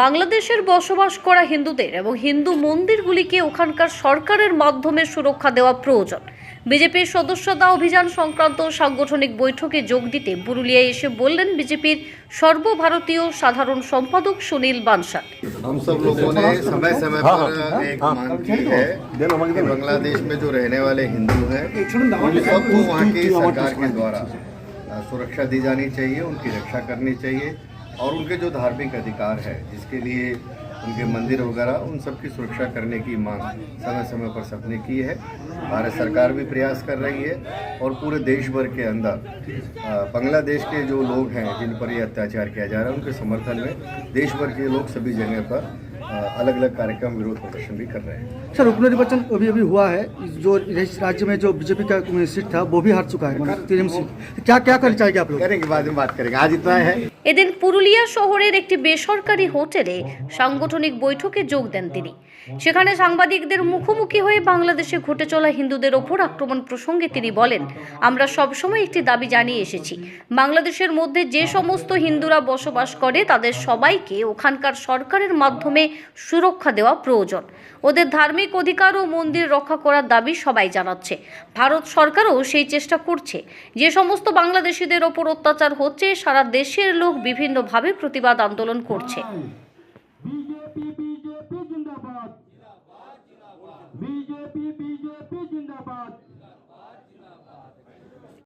বাংলাদেশের বসবাস করা হিন্দুদের এবং হিন্দু মন্দিরগুলিকে ওখানকার সরকারের মাধ্যমে সুরক্ষা দেওয়া প্রয়োজন বিজেপির সদস্যতা অভিযান সংক্রান্ত সাংগঠনিক বৈঠকে যোগ দিতে পুরুলিয়ায় এসে বললেন বিজেপির সর্বভারতীয় সাধারণ সম্পাদক সুনীল বানসাল हम सब लोगों ने समय समय पर एक मांग की है कि बांग्लादेश में जो रहने वाले हिंदू हैं उन सबको वहाँ की सरकार के द्वारा अ, सुरक्षा दी जानी चाहिए उनकी रक्षा करनी चाहिए और उनके जो धार्मिक अधिकार है, जिसके लिए उनके मंदिर वगैरह, उन सब की सुरक्षा करने की मांग समय समय पर सबने की है। भारत सरकार भी प्रयास कर रही है और पूरे देश भर के अंदर बांग्लादेश के जो लोग हैं, जिन पर ये अत्याचार किया जा रहा है, उनके समर्थन में देश भर के लोग सभी जगह पर अलग अलग कार्यक्रम विरोध प्रदर्शन भी कर रहे हैं सर उपनिर्वाचन अभी अभी हुआ है जो इस राज्य में जो बीजेपी का सीट था वो भी हार चुका है मतलब टीएमसी क्या क्या करना चाहेंगे आप लोग करेंगे बाद में बात करेंगे आज इतना है এদিন পুরুলিয়া শহরের একটি বেসরকারি হোটেলে সাংগঠনিক বৈঠকে যোগ দেন তিনি সেখানে সাংবাদিকদের মুখোমুখি হয়ে বাংলাদেশে ঘটে চলা হিন্দুদের ওপর আক্রমণ প্রসঙ্গে তিনি বলেন আমরা সবসময় একটি দাবি জানিয়ে এসেছি বাংলাদেশের মধ্যে যে সমস্ত হিন্দুরা বসবাস করে তাদের সবাইকে ওখানকার সরকারের মাধ্যমে সুরক্ষা দেওয়া প্রয়োজন। ওদের ধার্মিক অধিকার ও মন্দির রক্ষা করার দাবি সবাই জানাচ্ছে। ভারত সরকারও সেই চেষ্টা করছে। যে সমস্ত বাংলাদেশিদের ওপর অত্যাচার হচ্ছে, সারা দেশের লোক বিভিন্নভাবে প্রতিবাদ আন্দোলন করছে। বিজেপি বিজেপি, জিন্দাবাদ।